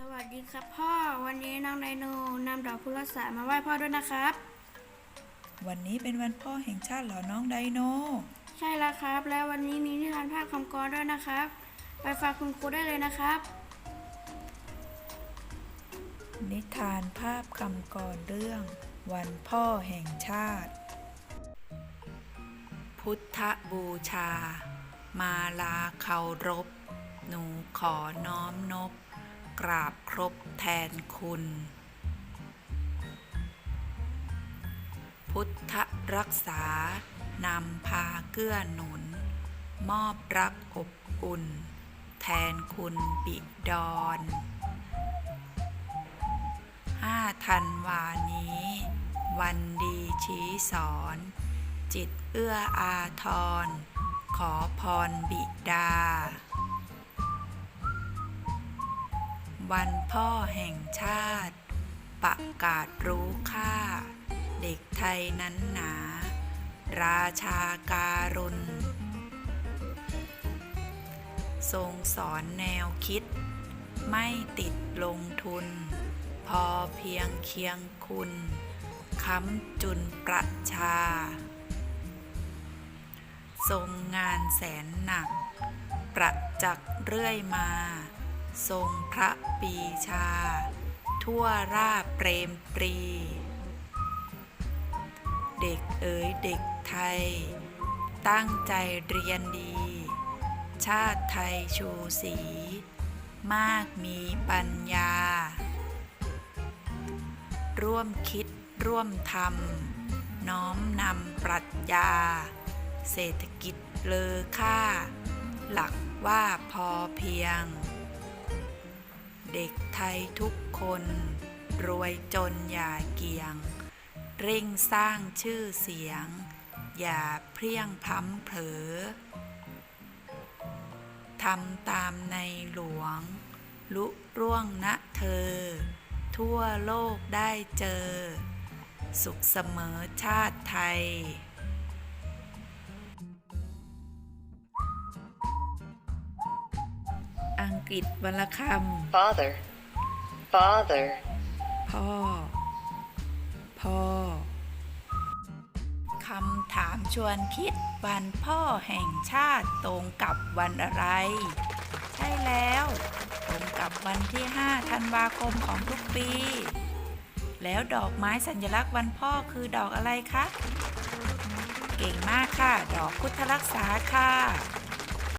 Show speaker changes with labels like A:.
A: สวัสดีครับพ่อ วันนี้น้องไดโนนำดอกพุรักษามาไหว้พ่อด้วยนะครับ
B: วันนี้เป็นวันพ่อแห่งชาติเหรอน้องไดโน
A: ใช่แล้วครับ แล้ววันนี้มีนิทานภาคคำกรด้วยนะครับ ไปฟังคุณครูได้เลยนะครับ
B: นิทานภาพคำกรเรื่อง วันพ่อแห่งชาติ พุทธบูชา มาลาเคารพ หนูขอน้อมนบ กราบครบแทนคุณ พุทธรักษานำพาเกื้อหนุน มอบรักอบอุ่น แทนคุณบิดรห้าธันวานี้ วันดีชี้สอน จิตเอื้ออาทร ขอพรบิดา วันพ่อแห่งชาติ ประกาศรู้ค่า เด็กไทยนั้นหนา ราชาการุณ ทรงสอนแนวคิด ไม่ติดลงทุน พอเพียงเคียงคุณค้ำจุนประชา ทรงงานแสนหนัก ประจักษ์เรื่อยมา ทรงพระปีชา ทั่วราบเปรมปรี เด็กเอ๋ยเด็กไทย ตั้งใจเรียนดี ชาติไทยชูสี มากมีปัญญา ร่วมคิดร่วมทำน้อมนำปรัชญา เศรษฐกิจเลอค่า หลักว่าพอเพียง เด็กไทยทุกคน รวยจนอย่าเกียง เร่งสร้างชื่อเสียง อย่าเพรียงพล้ำเผลอทำตามในหลวง ลุร่วงณเธอ ทั่วโลกได้เจอ สุขเสมอชาติไทย กฤษวรรณค
C: Father, father, ำ
B: พ่อ พ่อ คำถามชวนคิดวันพ่อแห่งชาติตรงกับวันอะไร ใช่แล้ว ตรงกับวันที่ 5 ธันวาคมของทุกปี แล้วดอกไม้สัญลักษณ์วันพ่อคือดอกอะไรคะ เก่งมากค่ะ ดอกพุทธรักษาค่ะ